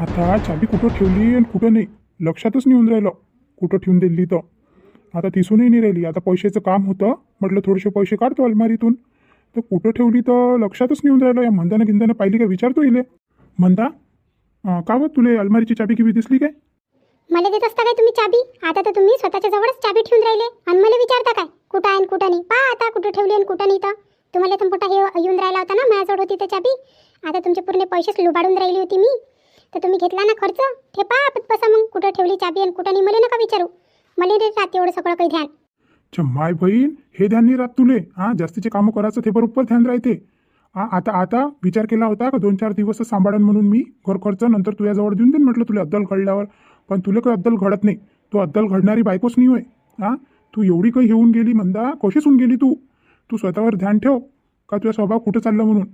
आता चाबी कुठं ठेवली आणि कुठं नाही? लक्षातच नाही येऊन राहिलं. कुठं ठेवून दिली तर? आता दिसूनही नाही राहिली. आता पैशाचं काम होतं. म्हटलं थोडेसे पैसे काढतो अलमारीतून. तर कुठं ठेवली तर लक्षातच नाही येऊन राहिलं. या मंदानं गिंदानं पाहिली का विचारतो इले. मंदा का बघ तुले अलमारीची चाबी किवी दिसली काय? मला देत असता काय तुम्ही चाबी? आता तर तुम्ही स्वतःच्या जवळच चाबी ठेवून राहिले. आणि मला विचारता काय? कुठं आहे आणि कुठं नाही? पहा आता कुठं ठेवली आणि कुठं नाही तर. तुम्हाला तर हे येऊन राहिला होता ना माझ्याजवळ होती तर चाबी. आता तुमचे पूर्ण पैसेच लुबाडून राहिली होती मी. तर तुम्ही घेतला ना खर्च? ते पहा आपण बसा मग कुठं ठेवली चाबी आणि कुठं नाही? मला नका विचारू. मला नाही राहत एवढं सगळं काही ध्यान. अच्छा माय बहीण हे ध्यान नाही राहत तुले. हां जास्तीचे कामं करायचं ते बरोबर ध्यान राहते. हां आता आता विचार केला होता का? दोन चार दिवस सांभाळन म्हणून मी. घर खर्च नंतर तुझ्याजवळ देऊन देईन म्हटलं तुला अद्दल घडल्यावर. पण तुला काही अद्दल घडत नाही. तू अद्दल घडणारी बायकोच नाही होय. हां तू एवढी काही येऊन गेली म्हणता कशीच होऊन गेली तू? तू स्वतःवर ध्यान ठेव. का तुझा स्वभाव कुठं चालला म्हणून?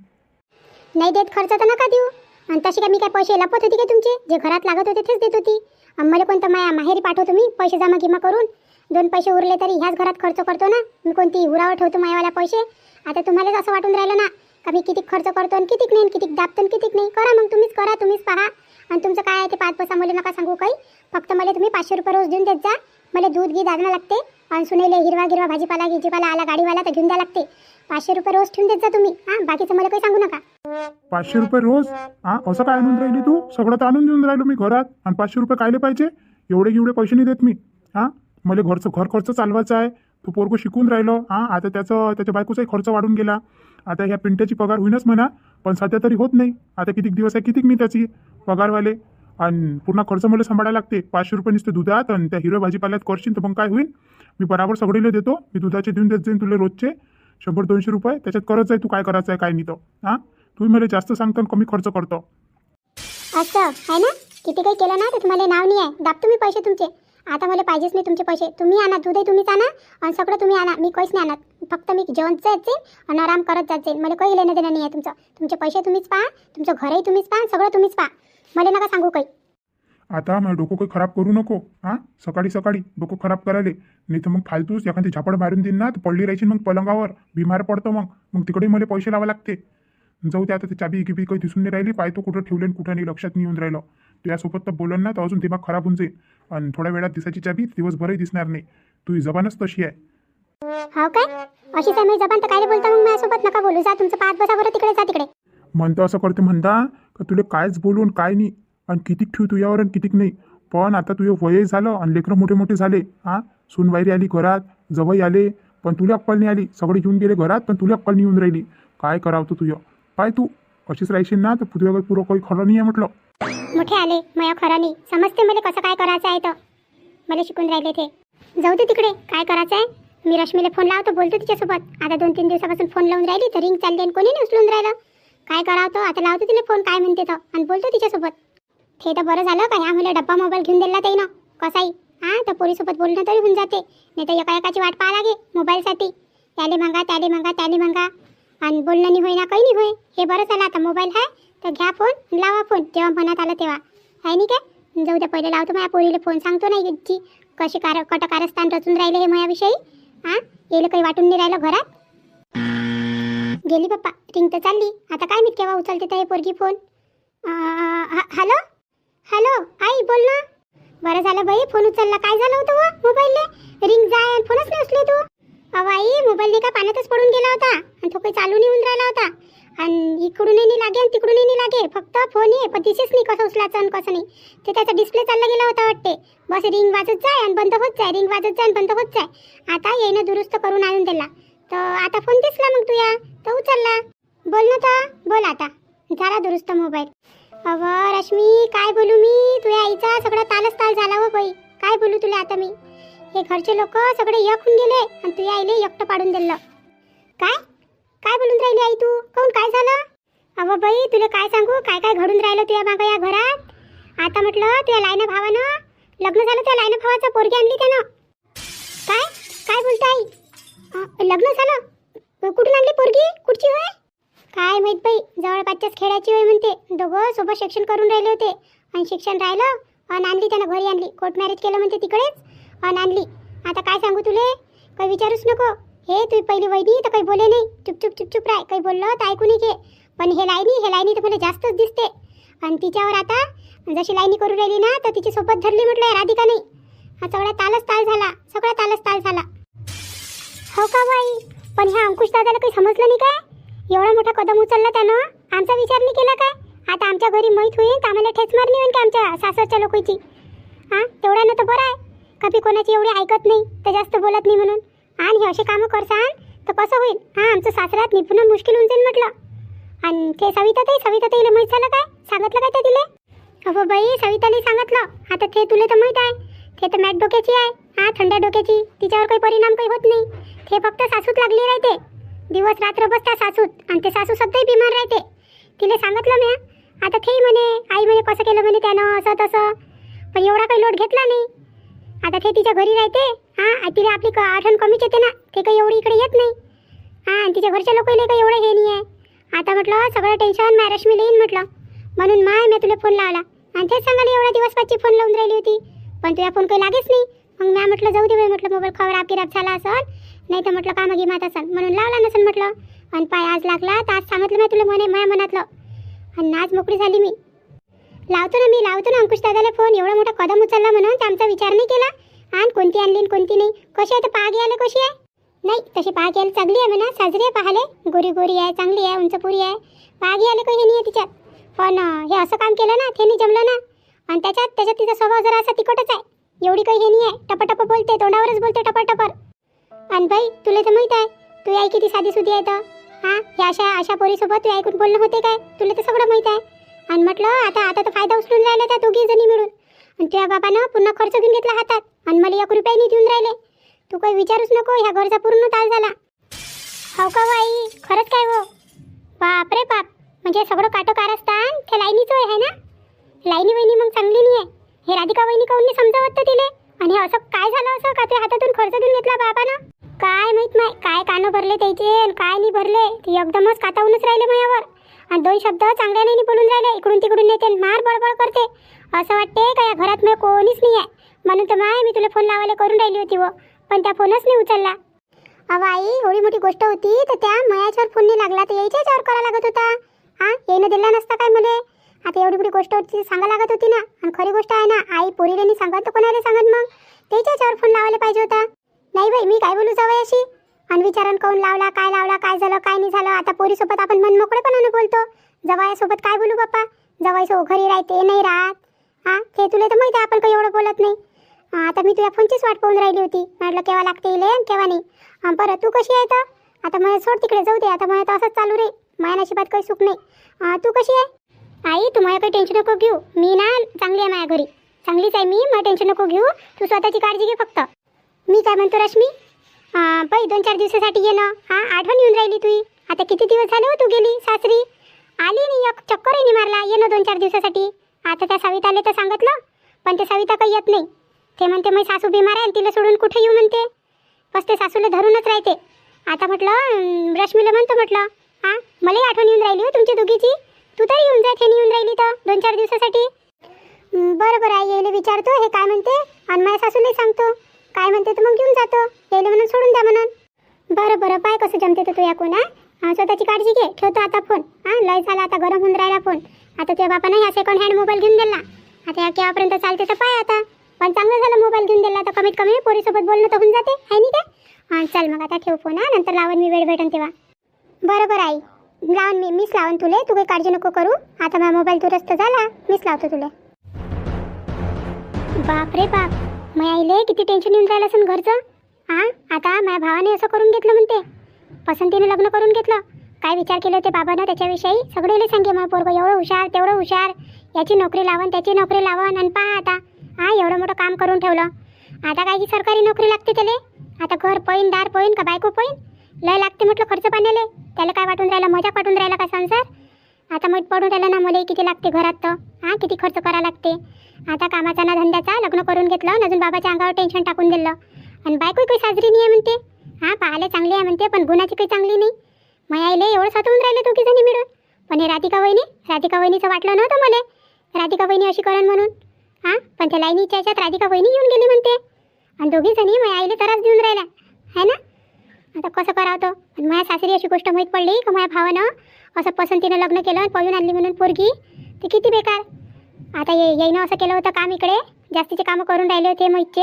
नाही देत खर्च तर नका देऊ. आणि तसे काय मी काय पैसे लपत होती का तुमचे? जे घरात लागत होते तेच देत होती. आणि मला कोणतं माया माहेरी पाठवतो मी पैसे जमा गिमा करून? दोन पैसे उरले तरी ह्याच घरात खर्च करतो ना? मी कोणती उरावर ठेवतो मायावाला पैसे? आता तुम्हालाच असं वाटून राहिलं ना? का मी किती खर्च करतो आणि कितीक नाही कितीक दाबतो आणि कितीक नाही करा मग तुम्हीच करा तुम्हीच पहा. आणि तुमचं काय आहे ते पाच पैसा मुले नका सांगू काही. फक्त मला तुम्ही पाचशे रुपये रोज देऊन देत जा. मला दूध घी दागणं लागते. आणि सुनेले हिरवा गिरवा भाजीपाला गिजीपाला आला गाडीवाला तर घेऊन द्या लागते. पाचशे रुपये रोज ठेवून देत जा तुम्ही. हा बाकीचं मला काही सांगू नका. पाचशे रुपये रोज? हा असं काय आणून राहिली तू? सगळं तर आणून देऊन राहिलो मी घरात. आणि पाचशे रुपये कायले पाहिजे? एवढे एवढे पैसे नाही देत मी. हा मला घरचं घर खर्च चालवायचा आहे. तू पोरगो शिकून राहिलो. हां आता त्याचं त्याच्या बायकोचाही खर्च वाढून गेला. आता ह्या पिंट्याची पगार होईनच म्हणा. पण सध्या तरी होत नाही. आता कितीक दिवस आहे कितीक मी त्याची पगारवाले? आणि पूर्ण खर्च मला सांभाळायला लागते. पाचशे रुपये नुसते दुधात आणि त्या हिरो भाजीपाल्यात करशील तर मग काय होईल मी बराबर सगळीला देतो. मी दुधाचे देऊन देत जाईन तुला रोजचे. शंभर दोनशे रुपये? त्याच्यात करत जाय तू काय करायचं आहे काय नाही तर हां? तुम्ही मला जास्त सांगता कमी खर्च करतो. असं आहे ना? किती काही केलं ना तर तुम्हाला नाव नाही आहे. दाबतो मी पैसे तुमचे. आता मला पाहिजेच नाही तुमचे पैसे. तुम्ही आणा दूधही तुम्हीच आणा आणि सगळं तुम्ही आणा. मी काहीच नाही आणत. फक्त मी जेवण जात जाईन आणि आराम करत जात. जाईन मला काही लेणं देणं नाही आहे तुमचं. तुमचे पैसे तुम्हीच पहा तुमचं घरही तुम्हीच पहा सगळं तुम्हीच पहा. मला नका सांगू काही. आता माझं डोकं काही खराब करू नको हां? सकाळी सकाळी डोकं खराब करायले. नाही तर मग फालतूच एखादी झापड मारून देईन ना तर पडली राहायची मग पलंगावर. बिमार पडतो मग. मग तिकडे मला पैसे लावा लागते. जाऊ दे आता ते चाबी गिबी काही दिसून नाही राहिली. पाय तो कुठं ठेवले आणि कुठं नाही लक्षात नाही येऊन राहिलं. तुझ्यासोबत तर बोलन ना तर अजून दिमाग खराब होऊन जाईल. आणि थोड्या वेळात दिसायची चाबी दिवसभरही दिसणार नाही. तुझी जबानच तशी आहे. हो काय? अशी समय जबान तर काय बोलता मग माझ्यासोबत? नका बोलू. जा तुमचं पाच बसा बरं तिकडे जा तिकडे. म्हणतो असं करते म्हणता का तुला कायच बोलून काय नाही. आणि कितीक ठेवू तुझ्यावर आणि कितीक नाही. पण आता तुझे वय झालं आणि लेकरं मोठे मोठे झाले. हां? सुनवायरी आली घरात जवळ आले पण तुला अक्कल नाही आली. सगळे घेऊन गेले घरात पण तुला अक्कल नाही येऊन राहिली. काय करावं तू तुझं? पाय तू. अशीच राहशील ना तर तुझ्या पुरं काही खरं नाही आहे म्हटलं. मोठे आले मया खरं नाही. समजते मला कसं काय करायचं आहे तर. मला शिकून राहिले ते. जाऊ दे तिकडे. काय करायचं आहे? मी रश्मीला फोन लावतो बोलतो तिच्यासोबत. आता दोन तीन दिवसापासून फोन लावून राहिली तर रिंग चालली आणि कोणी नाही उचलून राहिलं. काय करावं आता लावतो तिला फोन काय म्हणते तर आणि बोलतो तिच्यासोबत. ते तर बरं झालं का ह्या मला डब्बा मोबाईल घेऊन दिला ते ना कसाही हां तर पोरीसोबत बोलणं तरी होऊन जाते. नाही तर एका एकाची वाट पाहा लागे मोबाईलसाठी. त्याले मागा त्याले मागा त्याले मागा आणि बोलणं नाही होईना काही नाही होय हे बरं झालं आता मोबाईल आहे तर घ्या फोन लावा फोन जेव्हा मनात आलं तेव्हा. आहे नाही काय जाऊ द्या पहिले लावतो माझ्या पोरीला फोन सांगतो नाही की कशी कार कट कारस्थान रचून राहिले हे माझ्याविषयी हां? येलं काही वाटून नाही राहिलं घरात? गेली पप्पा रिंग तर चालली. आता काय मी केव्हा उचलते तर हे पोरगी फोन? हॅलो? हॅलो आई बोल ना. बरं झालं बाई फोन उचलला. काय झालं होतं व मोबाईलले? रिंग जाय आणि फोनच नाही उचले तू. अहो आई मोबाईल का पाण्यातच पडून गेला होता? आणि तो काही चालू नाही होऊन राहिला होता? आणि इकडूनही नाही लागे आणि तिकडूनही नाही लागे. फक्त फोन ये पण दिसेच नाही कसं उचलायचं आणि कसं नाही. ते त्याचा डिस्प्ले चालला गेला होता वाटते. बस रिंग वाजत जाय आणि बंद होत जाय. रिंग वाजत जाय आणि बंद होत जाय. आता येणं दुरुस्त करून आणून दिला. तर आता फोन दिसला मग तुया. तर उचलला. बोल ना तर बोल आता. झाला दुरुस्त मोबाईल. अव रश्मी काय बोलू मी? तुझ्या आईचा सगळा तालच ताल झाला हो बाई. काय बोलू तुला आता मी? हे घरचे लोक सगळे एक होऊन गेले आणि तुझ्या आईले एकटं पाडून दिलं. काय? काय बोलून राहिली आई तू? काऊन काय झालं? अव बाई तुला काय सांगू? काय काय घडून राहिलं तुझ्या मागं या घरात? आता म्हटलं तुझ्या लायना भावानं लग्न झालं तुझ्या लायना भावाचं पोरगी आणली त्यानं. काय? काय बोलता आई लग्न झालं? कुठून आणली पोरगी? कुठची होय? काय माहीत बाई जवळपासच्याच खेळाची होय म्हणते. दोघं सोबत शिक्षण करून राहिले होते. आणि शिक्षण राहिलं आणि आणली त्यानं घरी आणली. कोर्ट मॅरेज केलं म्हणते तिकडेच. आणि आणली. आता काय सांगू तुले? काही विचारूच नको. हे तू पहिली वैदी तर काही बोले नाही. चुपचुप चुपचुप राय. काही बोललं तर ऐकू घे. पण हे लाईनी हे लाईनी तर मला जास्तच दिसते. आणि तिच्यावर आता जशी लाईनी करून राहिली ना तर तिची सोबत धरली म्हटलं या राधिका नाही. हा सगळा तालच ताल झाला. सगळा तालच ताल झाला. हो का बाई? पण ह्या अंकुश दादाला काही समजलं नाही काय? एवढा मोठा कदम उचलला त्यानं? आमचा विचार नाही केला काय? आता आमच्या घरी माहीत होईल तर आम्हाला ठेच मारणी होईल का आमच्या सासरच्या लोकांची? हां? तेवढ्यानं तर बरं आहे. कभी कोणाची एवढी ऐकत नाही तर जास्त बोलत नाही म्हणून. आणि हे असे कामं करसान तर कसं होईल? हां आमचं सासऱ्यात निपुण मुश्किल होऊन जाईल म्हटलं. आणि ते सविता ताई सविता ताईला माहीत झालं काय? सांगितलं काय ते तिले? अहो बाई सविताने सांगितलं. आता ते तुला तर माहीत आहे. ते तर मॅट डोक्याची आहे. हा थंड डोक्याची. तिच्यावर काही परिणाम काही होत नाही. ते फक्त सासूत लागली राहते. दिवस रात्र बसता सासूत आणि ते सासू सध्याही बिमार राहते. तिला सांगितलं म्या आता ते म्हणे आई म्हणे कसं केलं म्हणे त्यानं असं तसं. पण एवढा काही लोट घेतला नाही. आता ते तिच्या घरी राहते. हां तिला आपली क- आठवण कमीच येते ना. ते काही एवढी इकडे येत नाही. हां आणि तिच्या घरच्या लोकांना काही एवढं हे नाही आहे आता म्हटलं सगळं टेन्शन माय रश्मीला येईन म्हटलं. म्हणून माय मी तुला फोन लावला. आणि तेच सांगायला एवढ्या दिवस पाचची फोन लावून राहिली होती. पण तुझ्या फोन काही लागेच नाही. मग मॅ म्हटलं जाऊ दे म्हटलं मोबाईल खराब गिराब झाला असं नाही तर म्हटलं कामं गिमात असन म्हणून लावला नसन म्हटलं. आणि पाय आज लागला तर आज सांगितलं मी तुला मने माय मनातलं. आणि आज मोकळी झाली मी. लावतो ना मी लावतो ना अंकुश दादाला फोन एवढा मोठा कदम उचलला म्हणून तर आमचा विचार नाही केला. आणि कोणती आणली आणि कोणती नाही. कशी आहे तर पाहा घ्यायला कशी आहे. नाही तशी पाहा घ्यायला चांगली आहे म्हणा. साजरी आहे पाहाले गोरी गोरी आहे चांगली आहे उंच पुरी आहे. पाहा घ्यायला काही हे नाही आहे तिच्यात. पण हे असं काम केलं ना ते नाही जमलं ना. आणि त्याच्यात त्याच्यात तिचा स्वभाव जरा असा तिखटच आहे. एवढी काही हे नाही आहे. टपटप बोलते तोंडावरच बोलते टपटपर आणि बाई तुला तर माहीत आहे तू आई किती साधी सुधी आहे तर. हां ह्या अशा अशा पोरीसोबत तू ऐकून बोलणं होते काय? तुला तर सगळं माहीत आहे. आणि म्हटलं आता आता तर फायदा उचलून राहिला त्या दोघी जणी मिळून. आणि तुझ्या बाबानं पुन्हा खर्च घेऊन घेतला हातात. आणि मला एक रुपयानी देऊन राहिले. तू काही विचारूच नको ह्या घरचा पूर्ण ताल झाला. हो का बाई खरंच काय हो? बाप रे बाप. म्हणजे सगळं काटो कारस्थान त्या लाईनीचं आहे ना? लाईनी वहिनी मग चांगली नाही आहे. हे राधिका वहिनी काऊन समजावत तर तिले? आणि हे असं काय झालं असं? का ते हातातून खर्च घेऊन घेतला बाबानं? काय माहीत नाही. काय कानं भरले त्याचे आणि काय नाही भरले. ते एकदमच कातावूनच राहिले मायावर. आणि दोन शब्द चांगल्या नाही बोलून राहिले. इकडून तिकडून नेते मार बडबड करते. असं वाटते का या घरात मग कोणीच नाही आहे. म्हणून तर माय मी तुला फोन लावायला करून राहिली होती व. पण त्या फोनच नाही उचलला. अहो आई एवढी मोठी गोष्ट होती तर त्या मयाच्यावर फोन नाही लागला. तर यायच्या याच्यावर करा लागत होता. हा येणं दिला नसता काय मले? आता एवढी मोठी गोष्ट होती सांगा लागत होती ना. आणि खरी गोष्ट आहे ना आई पोरीला नाही सांगत तर कोणाला सांगत मग? त्याच्या याच्यावर फोन लावायला पाहिजे होता. नाही बाई मी काय बोलू जावं अशी आणि विचारण काऊन लावला काय लावला काय झालं काय नाही झालं? आता पोरीसोबत आपण मन मोकळेपणाने बोलतो. जवायासोबत काय बोलू बाप्पा? जवायसो घरी राहते नाही राहत. हा ते तुला तर माहिती आहे आपण काही एवढं बोलत नाही. आता मी तुझ्या फोनचीच वाट पाहून राहिली होती. म्हटलं केव्हा लागते इले आणि केव्हा नाही? बरं तू कशी आहे तर? आता मला सोड तिकडे जाऊ दे आता मला तर असंच चालू रे. माझ्या नशिबात काही सुख नाही. तू कशी आहे? आई तू काही टेन्शन नको घेऊ. मी ना चांगली आहे माझ्या घरी. चांगलीच आहे मी मला टेन्शन नको घेऊ. तू स्वतःची काळजी घे फक्त. मी काय म्हणतो रश्मी? बाई दोन चार दिवसासाठी ये ना. हां आठवण येऊन राहिली तुई. आता किती दिवस झाले हो तू गेली सासरी? आली नाही एक चक्करही नाही मारला ये ना दोन चार दिवसासाठी. आता त्या सविताले तर सांगितलं पण ते सविता काही येत नाही. ते म्हणते मग सासू बिमार आहे आणि तिला सोडून कुठे येऊ म्हणते? बस ते सासूला धरूनच राहते. आता म्हटलं रश्मीला म्हणतो म्हटलं हां मलाही आठवण येऊन राहिली हो तुमची दोघीची. तू तरी येऊन जा हे येऊन राहिली तर दोन चार दिवसासाठी. बरं बरं आई यायला विचारतो हे काय म्हणते? आणि माझ्या सासूला सांगतो. काय म्हणते तर मग घेऊन जातो. यायला म्हणून सोडून द्या म्हणून. बरं बरं. पाय कसं जमते तर तू या कोण हा? स्वतःची काळजी घे. ठेवतो आता फोन हां लय झाला आता गरम होऊन राहिला फोन आता तुझ्या बापानं ह्या सेकंड हँड मोबाईल घेऊन दिला. आता या केव्हापर्यंत चालते तर पाय आता. पण चांगलं झालं मोबाईल घेऊन दिला तर कमीत कमी पोरीसोबत बोलणं तर होऊन जाते. आहे नाही काय हां चल मग आता ठेव फोन हा. नंतर लावून मी वेळ भेटन तेव्हा. बरं बरं आई. लावून मी मीच लावून तुले. तू काही काळजी नको करू. आता माझा मोबाईल दुरुस्त झाला. मीच लावतो तुले. बाप रे बाप. माझ्या आईले किती टेन्शन येऊन राहिलं असेल घरचं? हां आता माझ्या भावाने असं करून घेतलं म्हणते. पसंतीने लग्न करून घेतलं. काय विचार केले होते बाबानं त्याच्याविषयी? सगळेले सांगे मग पोरगं एवढं हुशार तेवढं हुशार. याची नोकरी लावण त्याची नोकरी लावण आणि पहा आता हां एवढं मोठं काम करून ठेवलं. आता काय की सरकारी नोकरी लागते त्याला? आता घर पळीन दार पळीन का बायको पळीन लय लागते म्हटलं खर्च पाण्याले. त्याला काय वाटून राहिलं? मजा वाटून राहिला का संसार? आता मग पडून राहिलं ना मला किती लागते घरात तर? हां किती खर्च करा लागते? आता कामाचा ना धंद्याचा लग्न करून घेतलं अजून बाबाच्या अंगावर टेन्शन टाकून दिलं आणि बायको काही साजरी नाही आहे म्हणते. हां पाहायला चांगली आहे म्हणते पण गुणाची काही चांगली नाही. माझ्या आईले एवढं सातवून राहिले दोघी जणी मिळून. पण हे राधिका वहिनी राधिका वहिनीचं वाटलं नव्हतं मला. राधिका वहिनी अशी करण म्हणून. हां पण त्या लाईनीच्या याच्यात राधिका वहिनी येऊन गेली म्हणते. आणि दोघी जणी माझ्या आईले त्रास देऊन राहिल्या. है ना? आता कसं करावं तो? पण माझ्या सासरी अशी गोष्ट माहीत पडली का माझ्या भावानं असं पसंतीनं लग्न केलं आणि पळून आणली म्हणून पोरगी? ते किती बेकार. आता ये येईनं असं केलं होतं काम इकडे. जास्तीचे कामं करून राहिले होते मोहितचे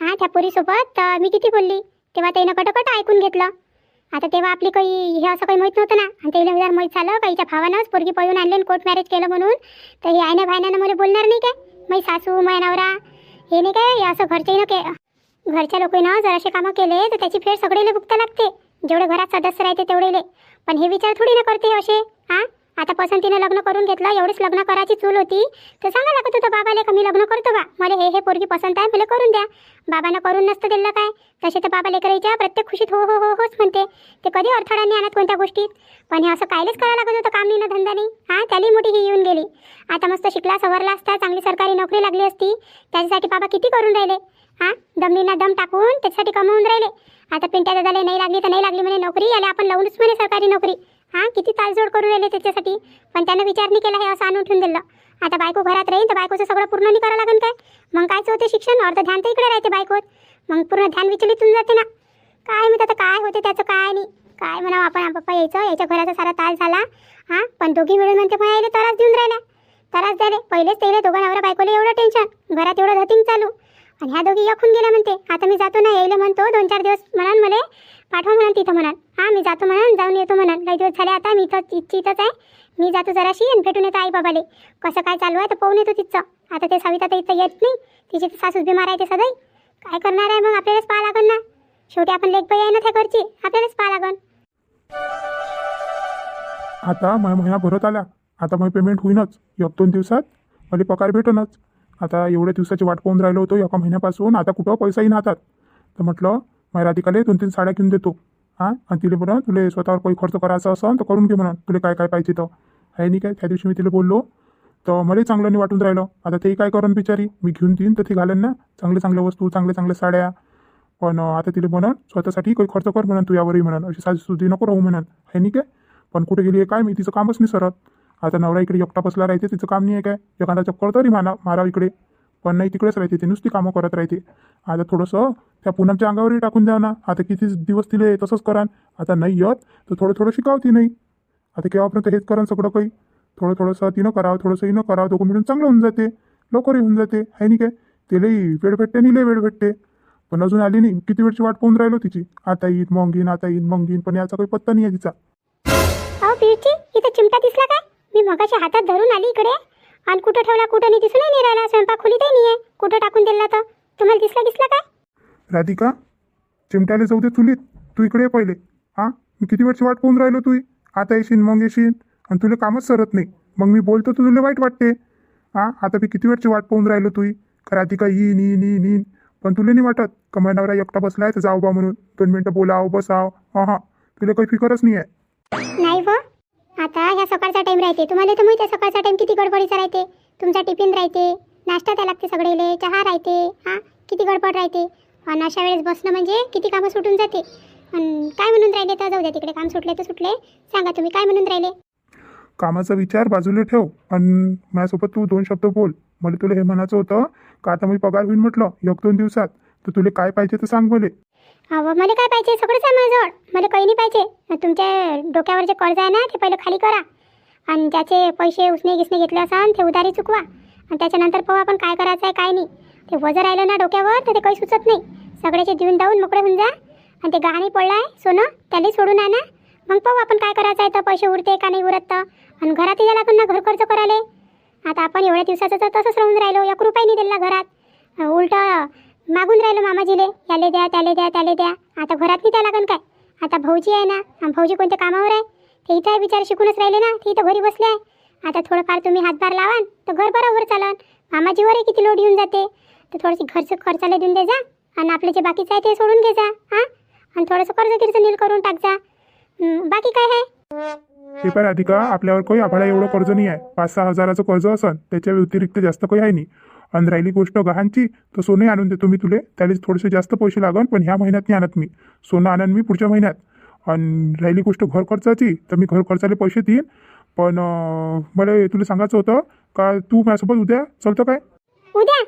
हां त्या पोरीसोबत तर मी किती बोलली? तेव्हा त्यानं कटोकट ऐकून घेतलं. आता तेव्हा आपली काही हे असं काही माहीत नव्हतं ना. आणि त्याला जर माहीत झालं काहीच्या भावानंच पोरगी पळून आणली कोर्ट मॅरेज केलं म्हणून. तर हे आयना भायनानं मला बोलणार नाही काय? मै सासू मै नवरा हे नाही काय? हे असं घरच्याही के घरच्या लोकांना जर असे कामं केले तर त्याची फेड सगळेले भुगता लागते. जेवढे घरात सदस्य राहते तेवढेले. पण हे विचार थोडी ना करते असे? हां? आता पसंतीनं लग्न करून घेतलं एवढीच लग्न करायची चूल होती. तर सांगा लागत होतं बाबाले का मी लग्न करतो बा? मला हे हे पोरगी पसंत आहे मला करून द्या. बाबानं करून नसतं दिलं काय? तसे तर बाबा लेकराईच्या प्रत्येक खुशीत हो हो हो होच म्हणते. ते कधी अडथळा नाही आणत कोणत्या गोष्टीत? पण हे असं कायलेच करायला लागत होतं काम नाही ना धंदा नाही हां त्याली मोठी ही येऊन गेली. आता मस्त शिकला सवरला असता चांगली सरकारी नोकरी लागली असती. त्याच्यासाठी बाबा किती करून राहिले? हां दमनीना दम टाकून त्याच्यासाठी कमवून राहिले. आता पिंट्या दादाला नाही लागली तर नाही लागली म्हणे नोकरी याला आपण लावूनच म्हणे सरकारी नोकरी. हां किती तालजोड करून राहिले त्याच्यासाठी? पण त्यानं विचार नाही केला हे असं आणून ठेवून दिलं. आता बायको घरात राहील तर बायकोचं सगळं पूर्ण नाही करावं लागेल काय? मग कायचं होते शिक्षण? अर्ध ध्यान तर इकडे राहते बायकोत. मग पूर्ण ध्यान विचलित होऊन जाते ना. काय म्हणत आता काय होते त्याचं? काय नाही. काय म्हणावं आपण? पप्पा यायचं. याच्या घराचा सारा ताल झाला. हां पण दोघी मिळून म्हणते म्हणायला त्रास देऊन राहिला. त्रास द्याले पहिलेच त्याला दोघं नवरा बायकोला एवढं टेन्शन घरात एवढं धतिंग चालू. आणि ह्या दोघी यखून गेल्या म्हणते. आता मी जातो ना यायला म्हणतो दोन चार दिवस म्हणाल मला. पाठवा म्हणाल तिथं म्हणाल हां मी जातो म्हणाल जाऊन येतो म्हणाल काही दिवस झाले आता मी इथं इथची इथंच आहे. मी जातो जराशी आणि भेटून येतो आई बाबाले कसं काय चालू आहे तर पाहून येतो तिथचं. आता ते सविता तर इथं येत नाही. तिची सासूस बिमार आहे ते सदैव काय करणार आहे मग? आपल्यालाच पाहा लागन ना. शेवटी आपण लेखबाई आहे ना त्या घरची. आपल्यालाच पाहा लागन. आता माझ्या महिना भरत आला आता मग पेमेंट होईनच. एक दोन दिवसात. मला पगार भेटनच. आता एवढ्या दिवसाची वाट पाहून राहिलो होतो एका महिन्यापासून. आता कुठं पैसा येईन हातात तर म्हटलं माझ्या राधिकाले दोन तीन साड्या घेऊन देतो. हां? आणि तिला म्हणा तुला स्वतःवर काही खर्च करायचा असं तर करून घे म्हणा तुला काय काय पाहिजे तर. आहे नाही काय? त्या दिवशी मी तिला बोललो तर मलाही चांगलं नाही वाटून राहिलं. आता ते काय करून बिचारी? मी घेऊन देईन तर ती घालेन ना. चांगल्या चांगल्या वस्तू चांगल्या चांगल्या साड्या. पण आता तिला म्हणन स्वतःसाठी काही खर्च कर म्हणन तू यावरही म्हणन. अशी साधी सुधी नको राहू म्हणन. आहे नाही काय? पण कुठे गेली आहे काय मी तिचं कामच नाही सरत आता नवरा इकडे एकटा बसला राहते तिचं काम नाही आहे काय? एखादा चक्कर तरी मारा मारा इकडे. पण नाही तिकडेच राहते ते नुसती कामं करत राहते. आता थोडंसं त्या पूनमच्या अंगावरही टाकून द्या ना. आता किती दिवस तिले तसंच करान. आता नाही येत तर थोडं थोडं शिकावती नाही. आता केव्हापर्यंत हेच करान सगळं काही? थोडं थोडंसं तिनं करावं थोडंसं हिनं करावं दोघं मिळून चांगलं होऊन जाते. लवकरही होऊन जाते. आहे नाही काय? तिलाही वेळ भेटते नाही लय वेळ भेटते. पण अजून आली नाही. किती वेळची वाट पाहून राहिलो तिची. आता येईन मग येईन आता येईन मग येईन पण याचा काही पत्ता नाही आहे तिचा. इथं चिमटा दिसला काय? मी मगाच्या हातात धरून आली इकडे. आणि कुठं ठेवला कुठं नाही दिसून नाही राहिला. स्वयंपाक खोलीतही नाही आहे कुठं टाकून दिला तर तुम्हाला दिसला दिसला काय राधिका चिमट्याला जाऊ दे चुलीत. तू इकडे ये पहिले. हां? मी किती वेळची वाट पाहून राहिलो तू आता येशील मग येशील आणि तुला कामच सरत नाही. मग मी बोलतो तर तुला वाईट वाटते. हां? आता मी किती वेळची वाट पाहून राहिलो तू का राधिका येईन येईन येईन येईन पण तुला नाही वाटत का माझ्या नवरा एकटा बसलाय? तर जाऊ बा म्हणून. दोन मिनटं बोलाव बसाव. हां हां तुला काही फिकरच नाही आहे नाही आता ह्या सकाळचा टाईम राहते. तुम्हाला तर माहिती आहे सकाळचा टाईम किती गडबडीचा राहते. तुमचा टिफिन राहते नाश्ता त्या लागते सगळेले चहा राहते हां किती गडबड राहते. आणि अशा वेळेस बसणं म्हणजे किती कामं सुटून जाते. आणि काय म्हणून राहिले तर जाऊ द्या तिकडे काम सुटले तर सुटले. सांगा तुम्ही काय म्हणून राहिले? कामाचा विचार बाजूला ठेव. आणि माझ्यासोबत तू दोन शब्द बोल. मला तुला हे म्हणायचं होतं का आता मी पगार होईन म्हटलं एक दोन दिवसात. तर तुला काय पाहिजे तर सांग मला. अहो मला काय पाहिजे? सगळंच आहे माझ्याजवळ. मला काही नाही पाहिजे. तुमच्या डोक्यावर जे कर्ज आहे ना ते पहिलं खाली करा. आणि ज्याचे पैसे उसने गिसने घेतले असाल ते उधारी चुकवा. आणि त्याच्यानंतर पाहू आपण काय करायचं आहे काय नाही. ते वजन राहिलं ना डोक्यावर तर ते काही सुचत नाही. सगळ्याचे देऊन दाऊन मोकळे होऊन जा. आणि ते गहाणी पडलं आहे सोनं त्याला सोडून आणा. मग पाहू आपण काय करायचं आहे तर पैसे उरते का नाही उरत. तर आणि घरात यायला पण ना घर खर्च करायला. आता आपण एवढ्या दिवसाचं तर तसंच राहून राहिलो. एक रुपये नाही दिला घरात. उलटं मागून राहिलो मामाजीले. याले द्या त्याले द्या त्याले द्या. आता घरात नाही द्या लागन काय? आता भाऊजी आहे ना आणि भाऊजी कोणत्या कामावर आहे? ते इथं आहे बिचारे शिकूनच राहिले ना ते इथं घरी बसले आहे. आता थोडंफार तुम्ही हातभार लावान तर घर बरोबर चालन मामाजीवरही किती लोड येऊन जाते. तर थोडीशी घरचं खर्चाला देऊन दे जा आणि आपले जे बाकीचं आहे ते सोडून घे जा हां? आणि थोडंसं कर्ज गिर्ज नील करून टाक जा. बाकी काय आहे? हे पण आपल्यावर काही आभाळा एवढं कर्ज नाही आहे. पाच सहा हजाराचं कर्ज असन त्याच्या व्यतिरिक्त जास्त काही आहे नाही. आणि राहिली गोष्ट गहाणची तर सोने आणून देतो मी तुले. त्याला थोडेसे जास्त पैसे लागन पण ह्या महिन्यात नाही आणत मी. सोनं आणन मी पुढच्या महिन्यात. आणि राहिली गोष्ट घर खर्चाची तर मी घर खर्चाले पैसे देईन. पण मला तुला सांगायचं होतं का तू माझ्यासोबत उद्या चलतं काय? उद्या?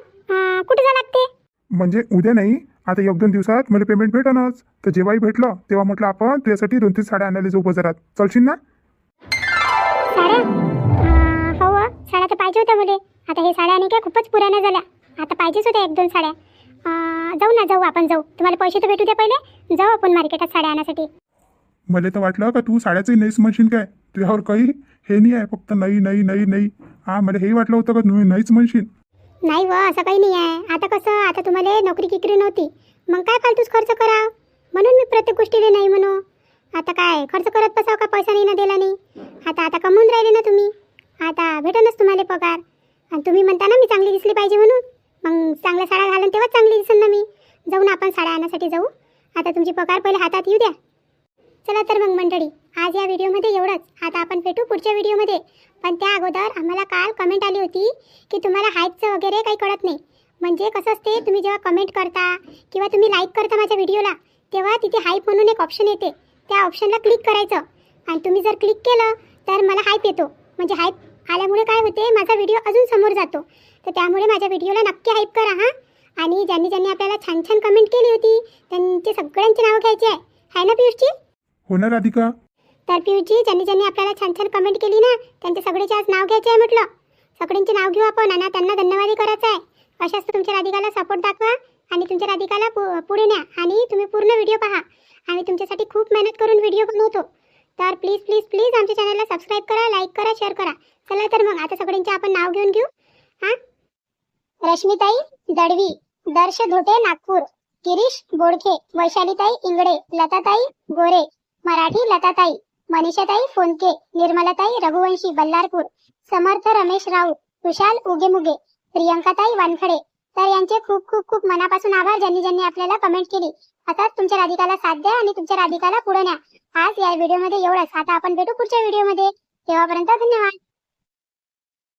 कुठे जा लागते म्हणजे उद्या नाही आता एक दोन दिवसात मला पेमेंट भेटनच तर जेव्हाही भेटलं तेव्हा म्हटलं आपण तुझ्यासाठी दोन तीन साड्या आणायला जाऊ बाजारात. चलशील ना? साड्या हो तर पाहिजे होत्या मुले. आता हे साड्या आणि काय खूपच पुराण्या झाल्या. आता पाहिजेच होत्या एक दोन साड्या. जाऊ ना जाऊ आपण जाऊ. तुम्हाला पैसे तर भेटू द्या पहिले. जाऊ आपण मार्केटात साड्या आणण्यासाठी मला तर वाटलं का तू साड्याचंही नाहीच म्हणशील काय? तुझ्यावर काही हे नाही आहे फक्त नाही नाही नाही नाही. हा मला हेही वाटलं होतं का तू नाहीच म्हणशील? नाही व असं काही नाही आहे. आता कसं आता तुम्हाला नोकरी किकरी नव्हती. मग काय फालतूच खर्च करा म्हणून मी प्रत्येक गोष्टीला नाही म्हणू. आता काय खर्च करत बसाव का पैसा नाही ना दिला नाही? आता आता कमवून राहिले ना तुम्ही? आता भेटनच तुम्हाला पगार. आणि तुम्ही म्हणता ना मी चांगली दिसली पाहिजे म्हणून. मग चांगल्या साड्या घालून तेव्हाच चांगली दिसेल ना मी. जाऊ ना आपण साड्या आणण्यासाठी जाऊ. आता तुमची पगार पहिले हातात येऊ द्या. चला तर मग मंडळी आज या व्हिडिओमध्ये एवढंच. आता आपण भेटू पुढच्या व्हिडिओमध्ये. पण त्या अगोदर आम्हाला काल कमेंट आली होती की तुम्हाला हाईटचं वगैरे काही कळत नाही. म्हणजे कसं असते तुम्ही जेव्हा कमेंट करता किंवा तुम्ही लाईक करता माझ्या व्हिडिओला तेव्हा तिथे हाईप म्हणून एक ऑप्शन येते. त्या ऑप्शनला क्लिक करायचं. आणि तुम्ही जर क्लिक केलं तर मला हाईप येतो. म्हणजे हाईप आल्यामुळे काय होते माझा व्हिडिओ अजून समोर जातो. तर त्यामुळे माझ्या व्हिडिओला नक्की हाईप करा हां. आणि ज्यांनी ज्यांनी आपल्याला छान छान कमेंट केली होती त्यांचे सगळ्यांची नावं घ्यायची आहे. आहे ना पियुषची हो ना राधिका. तर पियुषजी ज्यांनी ज्यांनी आपल्याला छान छान कमेंट केली ना त्यांचे सगळेचे आज नाव घ्यायचे आहे म्हटलं. सगळ्यांचे नाव घेऊ आपण आणि त्यांना धन्यवादही करायचं आहे. अशाच तुमच्या राधिकाला सपोर्ट दाखवा आणि तुमच्या राधिकाला पु- पुढे न्या आणि तुम्ही पूर्ण व्हिडिओ पहा. आम्ही तुमच्यासाठी खूप मेहनत करून व्हिडिओ बनवतो. तर प्लीज प्लीज प्लीज आमच्या चॅनलला सबस्क्राईब करा लाईक करा शेअर करा. चला तर मग आता सगळ्यांचे आपण नाव घेऊन घेऊ. हा? रश्मिताई दडवी दर्श धोटे नागपूर. गिरीश बोडखे वैशालीताई इंगडे. लताताई गोरे. मराठी लताताई. मनीषाताई फोनके. निर्मलाताई रघुवंशी बल्लारपूर. समर्थ रमेश राऊत. तुषाल उगेमुगे. प्रियंकाताई वानखडे. तर यांचे खूप खूप खूप मनापासून आभार ज्यांनी ज्यांनी आपल्याला कमेंट केली. असाच तुमच्या राधिकाला साथ द्या आणि तुमच्या राधिकाला पुढे न्या. आज या व्हिडिओमध्ये एवढंच. आता आपण भेटू पुढच्या व्हिडिओमध्ये. तेव्हापर्यंत धन्यवाद.